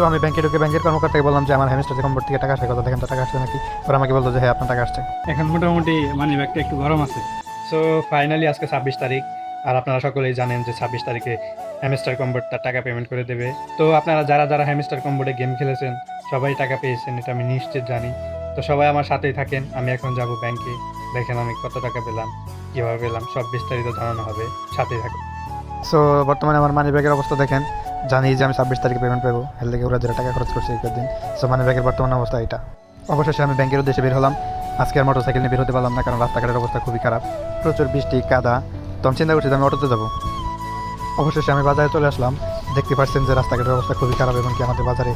তো আমি ব্যাংকে ঢুকে ব্যাংকের কর্মকর্তাকে বললাম যে আমার হ্যামস্টার কম্পোর্ট থেকে টাকা আসে কথা দেখেন তো টাকা আসছে নাকি? ওরা আমাকে বলতো যে হ্যাঁ আপনার টাকা আসছে। এখন মোটামুটি মানি ব্যাগটা একটু গরম আছে। সো ফাইনালি আজকে ছাব্বিশ তারিখ আর আপনারা সকলেই জানেন যে ছাব্বিশ তারিখে হ্যামস্টার কম্বোর্ড তার টাকা পেমেন্ট করে দেবে। তো আপনারা যারা যারা হ্যামস্টার কম্বোর্ডে গেম খেলেছেন সবাই টাকা পেয়েছেন এটা আমি নিশ্চিত জানি। তো সবাই আমার সাথেই থাকেন আমি এখন যাব ব্যাংকে দেখেন আমি কত টাকা পেলাম কীভাবে পেলাম সব বিস্তারিত জানানো হবে সাথেই থাকুন। সো বর্তমানে আমার মানি ব্যাগের অবস্থা দেখেন। জানি যে আমি ছাব্বিশ তারিখে পেমেন্ট পাবো থেকে ওরা যারা টাকা খরচ করছে এই দিন। সো মানি ব্যাগের বর্তমান অবস্থা এটা। অবশেষে আমি ব্যাংকের উদ্দেশ্যে বের হলাম। আজকে আর মোটর সাইকেল নিয়ে বের হতে পারলাম না, কারণ রাস্তাঘাটের অবস্থা খুবই খারাপ। প্রচুর বৃষ্টি, কাদা। তো আমি চিন্তা করছি আমি অটোতে যাব। অবশেষে আমি বাজারে চলে আসলাম। দেখতে পাচ্ছেন যে রাস্তাঘাটের অবস্থা খুবই খারাপ এবং কি আমাদের বাজারে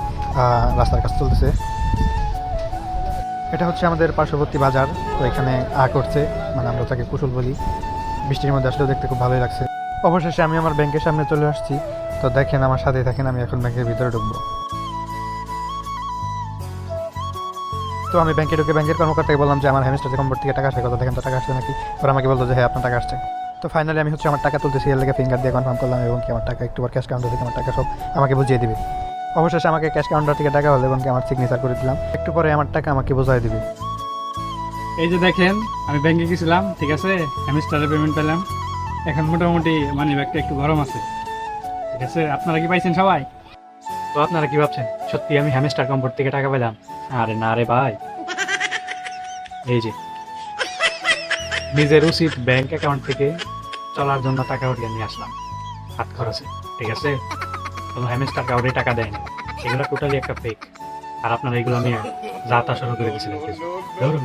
রাস্তার কাজ চলতেছে। এটা হচ্ছে আমাদের পার্শ্ববর্তী বাজার। তো এখানে আ করছে মানে আমরা তাকে কুশল বলি। বৃষ্টির মধ্যে আসলেও দেখতে খুব ভালোই লাগছে। অবশেষে আমি আমার ব্যাংকের সামনে চলে আসছি। তো দেখেন, আমার সাথে থাকেন, আমি এখন ব্যাংকের ভিতরে ঢুকবো। তো আমি ব্যাংকে ঢুকে ব্যাংকের কর্মকর্তাকে বললাম যে, আমার হ্যামস্টার কম্পোর্ট থেকে টাকা আসে কথা দেখেন তো টাকা আসছে নাকি? ওরা আমাকে বলতো যে হ্যাঁ আপনার টাকা আসছে। তো ফাইনালি আমি হচ্ছে আমার টাকা তুলতেছি, এর লেগে ফিঙ্গার দিয়ে কনফার্ম করলাম এবং কি আমার টাকা একটু ক্যাশ কাউন্টার থেকে আমার টাকা সব আমাকে বুঝিয়ে দিবে। অবশেষে আমাকে ক্যাশ কাউন্টার থেকে টাকা হলো এবং কি আমার সিগনেচার করে দিলাম। একটু পরে আমার টাকা আমাকে বোঝাই দিবে। এই যে দেখেন, আমি ব্যাংকে গেছিলাম, ঠিক আছে? হ্যামস্টারে পেমেন্ট পেলাম। এখন মোটামুটি মানি ব্যাগটা একটু গরম আছে। ঠিক আছে, আপনারা কি পাইছেন সবাই? তো আপনারা কি ভাবছেন? সত্যি আমি হ্যামস্টার কম্পোর্ট থেকে টাকা পেলাম আরে না রে ভাই। এই যে, নিজের উচিত ব্যাংক অ্যাকাউন্ট থেকে চলার জন্য টাকা উঠিয়ে নিয়ে আসলাম। হাত খরচে, ঠিক আছে? কোনো হ্যামস্টার কাউরে টাকা দেয়নি। এগুলো টোটালি একটা ফেক আর আপনারা এগুলো নিয়ে যা তা শুরু করে দিয়েছিলেন। ধরুন।